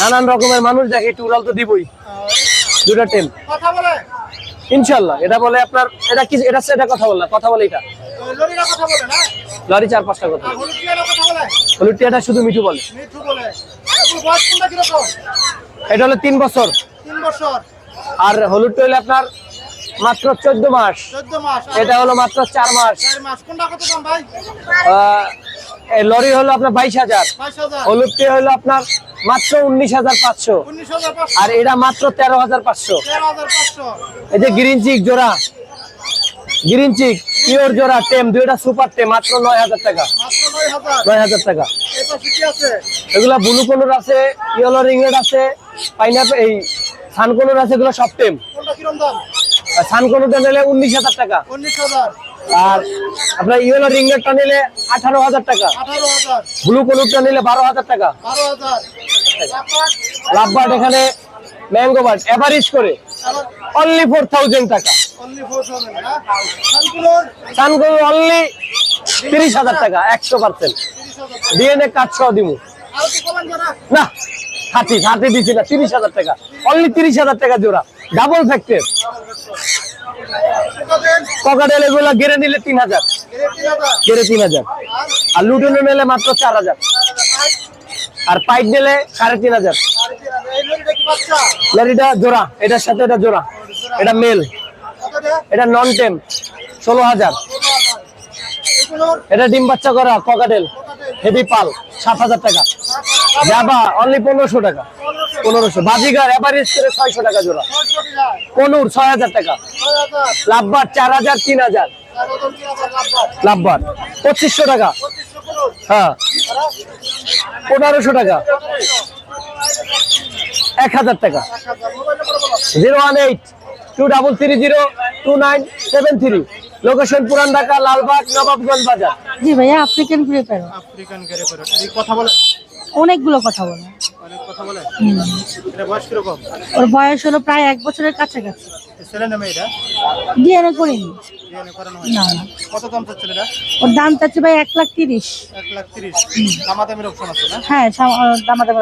নানান রকমের মানুষ দেখে একটু উড়াল তো দিবই। দুটা টেম কথা বলে। ইনশাল্লাহ এটা বলে আপনার এটা কি এটা এটা কথা বলে এটা। কথা বলে না? লরি চার পাঁচটা কথা হলুদ টিয়াটা শুধু মিঠু বলে। এটা হলো তিন বছর। আর হলুদ হলো আপনার মাত্র চোদ্দ মাস। চোদ্দ মাস। এটা হলো মাত্র চার মাস। কোনটা কত দাম ভাই? লরি হলো আপনার বাইশ হাজার। বাইশ হলুদ টি হলো আপনার মাত্র উনিশ হাজার পাঁচশো। আর এটা মাত্র তেরো হাজার পাঁচশো। এই যে গ্রিন চিক জোড়া। গ্রিন চিক পিওর জোড়া টেম দুইটা সুপার টেম মাত্র নয় হাজার টাকা। নয় হাজার। টাকা। এগুলা ব্লু কলর আছে ইয়েলো রিংরেড আছে পাইনাপেল এই সান কলর আছে এগুলো সব টেম। সান কলরটা নিলে উনিশ হাজার টাকা। উনিশ হাজার। আর আপনার ইয়েলো রিংরেডটা নিলে আঠারো হাজার টাকা। ব্লু কলরটা নিলে বারো হাজার টাকা। হাজার। লাভবার্ড এখানে ম্যাঙ্গো বার্ড এভারেজ করে। অনলি ফোর থাউজেন্ড টাকা। Only four thousand, না? সানকুলোর সান কলর অনলি তিরিশ হাজার টাকা একশো পার্সেন্ট ডিএনএ কার্ড সহ দিমু। না থার্টি থার্টি দিচ্ছি না তিরিশ হাজার টাকা। অনলি তিরিশ হাজার টাকা জোড়া। Double factor? ককাটেল এগুলো গেড়ে নিলে তিন হাজার। গেড়ে তিন হাজার। আর লুটনে নিলে মাত্র চার হাজার। আর পাইপ নিলে সাড়ে তিন হাজার? লারিটা জোড়া, এটার সাথে এটা জোড়া। এটা মেল। এটা নন টেম ষোলো হাজার। এটা ডিম বাচ্চা করা ককাটেল হেভি পাল, সাত হাজার টাকা। যাবা অনলি পনেরোশো টাকা। পনেরোশো। বাজিগার এভারেজ করে ছয়শো টাকা জোড়া। পনুর ছয় হাজার টাকা। লাভবার চার হাজার তিন হাজার? লাভবার পঁচিশশো টাকা। হ্যাঁ। পনেরোশো টাকা। এক হাজার টাকা। Zero one eight two double three zero two nine seven three. Location পুরান ঢাকা লালবাগ নবাবগঞ্জ বাজার। জি ভাইয়া African grey parrot African grey করে কথা বলে অনেকগুলো কথা বলে। অনেক কথা বলে? এটা বয়স কীরকম? ওর বয়স হলো প্রায় এক বছরের কাছাকাছি। এই ছেলে নামে এটা ডিএনএ করিনি। ডিএনএ করানো না না। কত দাম চাচ্ছেন এটা ওর দাম চাচ্ছে ভাই এক লাখ তিরিশ। এক লাখ তিরিশ। দামাদামির অপশন আছে না? হ্যাঁ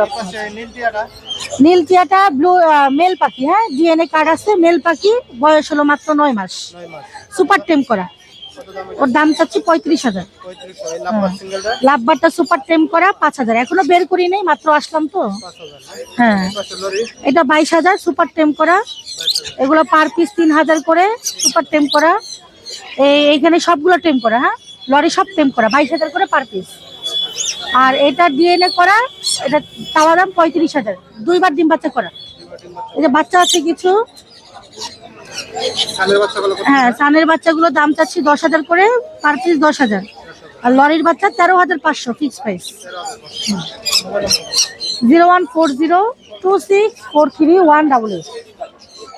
অপশন নীল টিয়াটা নীল টিয়াটা ব্লু মেল পাখি হ্যাঁ? ডিএনএ কার্ড আছে মেল পাখি বয়স হলো মাত্র নয় মাস। নয় মাস। সুপার টেম করা। ওর দাম চাচ্ছে পঁয়ত্রিশ হাজার। লাভবারটা সুপার টেম করা পাঁচ হাজার। এখনও বের করি নাই মাত্র আসলাম তো। হ্যাঁ? এটা বাইশ হাজার সুপার টেম করা। এগুলো পার পিস তিন হাজার করে সুপার টেম করা। এই এইখানে সবগুলো টেম করা হ্যাঁ? লরি সব টেম করা বাইশ হাজার করে পার পিস আর এটা ডিএনএ করা এটা চাওয়া দাম পঁয়ত্রিশ হাজার। দুইবার ডিম বাচ্চা করা। এই যে বাচ্চা আছে কিছু হ্যাঁ সানের বাচ্চাগুলো দাম চাচ্ছি দশ হাজার করে পার পিস দশ হাজার। আর লরির বাচ্চা তেরো হাজার পাঁচশো fix price zero one four zero two six four three one double eight.